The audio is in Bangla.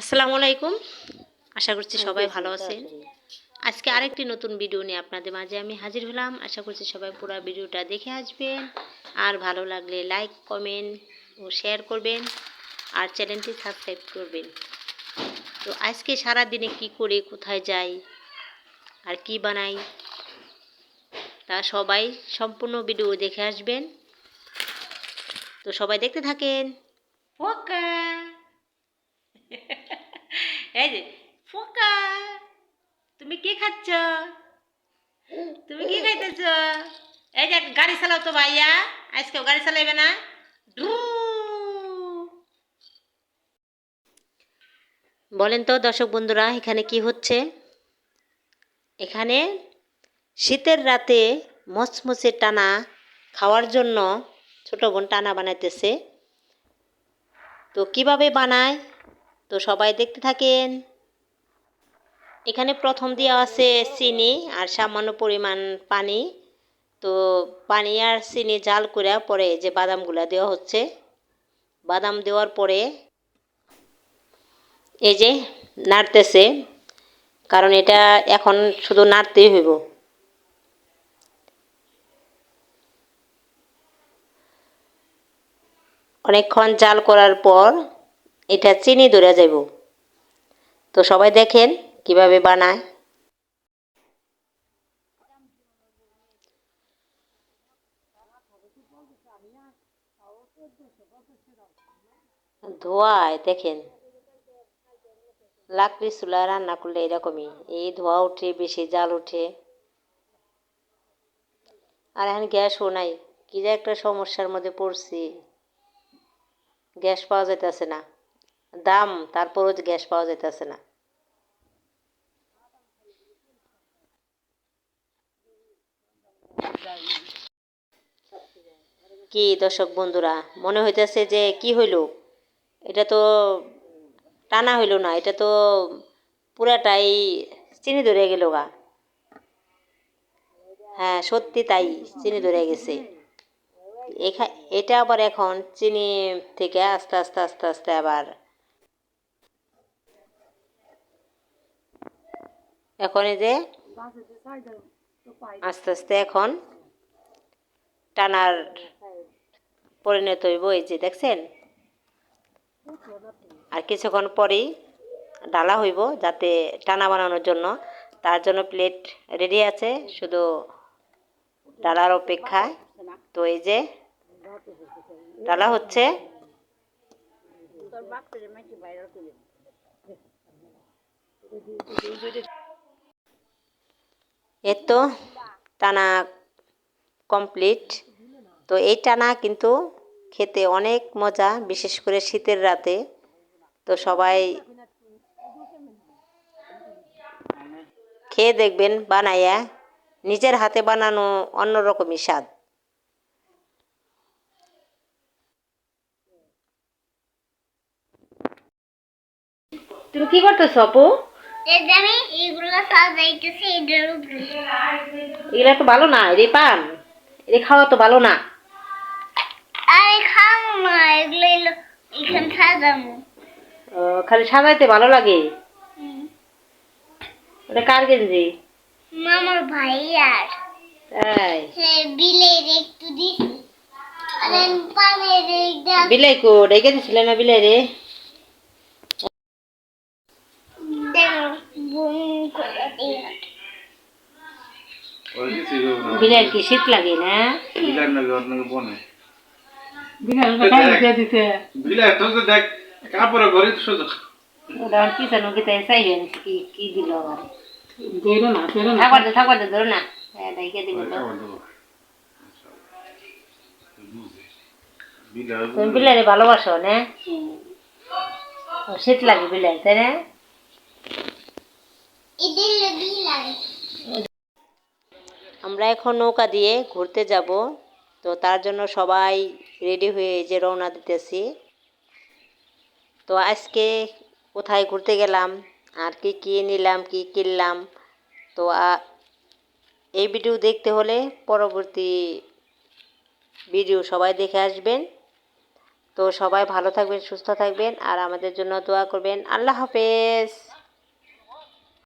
আসসালামু আলাইকুম। আশা করছি সবাই ভালো আছেন। আজকে আরেকটি নতুন ভিডিও নিয়ে আপনাদের মাঝে আমি হাজির হলাম। আশা করছি সবাই পুরো ভিডিওটা দেখে আসবেন। আর ভালো লাগলে লাইক কমেন্ট ও শেয়ার করবেন। আর চ্যানেলটি সাবস্ক্রাইব করবেন। তো আজকে সারা দিনে কি করে কোথায় যাই আর কি বানাই তা সবাই সম্পূর্ণ ভিডিও দেখে আসবেন। তো সবাই দেখতে থাকেন। ওকা। এই যে, ফোকা, তুমি কি খাচ্ছ? তুমি কি খাইতেছ? এই যে, গাড়ি চালাও তো ভাইয়া, আজকেও গাড়ি চালাইবে না। ডু বলেন তো দর্শক বন্ধুরা, এখানে কি হচ্ছে? এখানে শীতের রাতে মচমচে টানা খাওয়ার জন্য ছোট বোন টানা বানাইতেছে। তো কীভাবে বানায়? তো সবাই দেখতে থাকেন। এখানে প্রথম দেওয়া আছে চিনি আর সামান্য পরিমাণ পানি। তো পানি আর চিনি জাল করে পরে যে বাদামগুলো দেওয়া হচ্ছে, বাদাম দেওয়ার পরে এই যে নাড়তেছে, কারণ এটা এখন শুধু নাড়তেই হইব। অনেকক্ষণ জাল করার পর এটা চিনি ধরে যাব। তো সবাই দেখেন কীভাবে বানায়। ধোয়ায় দেখেন, লাকড়ি চুলা রান্না করলে এরকমই, এই ধোয়া উঠে, বেশি জাল উঠে। আর এখন গ্যাসও নাই, কি যে একটা সমস্যার মধ্যে পড়ছি। গ্যাস পাওয়া যাইতেছে না। দাম, তারপরও গ্যাস পাওয়া যাইতেছে না। কি দর্শক বন্ধুরা, মনে হইতেছে যে কি হইল? এটা তো টানা হইল না, এটা তো পুরাটাই চিনি ধরে গেল গা। হ্যাঁ সত্যি তাই, চিনি ধরে গেছে। এখা, এটা আবার এখন চিনি থেকে আস্তে আস্তে আস্তে আস্তে আবার এখন এই যে আস্তে আস্তে এখন টানার পরিণত হইব, এই যে দেখছেন? আর কিছুক্ষণ পরেই ডালা হইব যাতে টানা বানানোর জন্য। তার জন্য প্লেট রেডি আছে, শুধু ডালার অপেক্ষায় তো এই যে ডালা হচ্ছে। এর তো টানা কমপ্লিট তো এই টানা কিন্তু খেতে অনেক মজা, বিশেষ করে শীতের রাতে। তো সবাই খেয়ে দেখবেন, বানাইয়া। নিজের হাতে বানানো অন্যরকমই স্বাদ। তুমি কি করতেছো, আপু? আমি এগুলো সাজাইতেছি এটার উপরে। এগুলা তো ভালো না পান। খাওয়া তো ভালো না। আরে না এগুলো এলো এখানে সাজাবো। ও, খালি সাজাইতে ভালো লাগে? ওটা কার গেঞ্জি? মামার ভাই আর বিলের একটু দিছি। আর পানের বিলাই কো ডেকে দিছিলে না বিলাই রে দেখো বিলাই কি শীত লাগে না? বিলাই তো তো দেখ কাপড় ঘরে তো সোজা। ওটা কি জানো কি তাই চাইবেন কি কি দিল আবার? থাকবার দে থাকবার দে ধরো না। হ্যাঁ ডেকে দিল তো। তুমি বিলাই ভালোবাসো না? শীত লাগে বিলাই তাই না? আমরা এখন নৌকা দিয়ে ঘুরতে যাব। তো তার জন্য সবাই রেডি হয়ে যে রওনা দিতেছি। তো আজকে কোথায় ঘুরতে গেলাম, আর কি কি নিলাম, কি কিনলাম, তো এই ভিডিও দেখতে হলে পরবর্তী ভিডিও সবাই দেখে আসবেন। তো সবাই ভালো থাকবেন, সুস্থ থাকবেন, আর আমাদের জন্য দোয়া করবেন। আল্লাহ হাফেজ!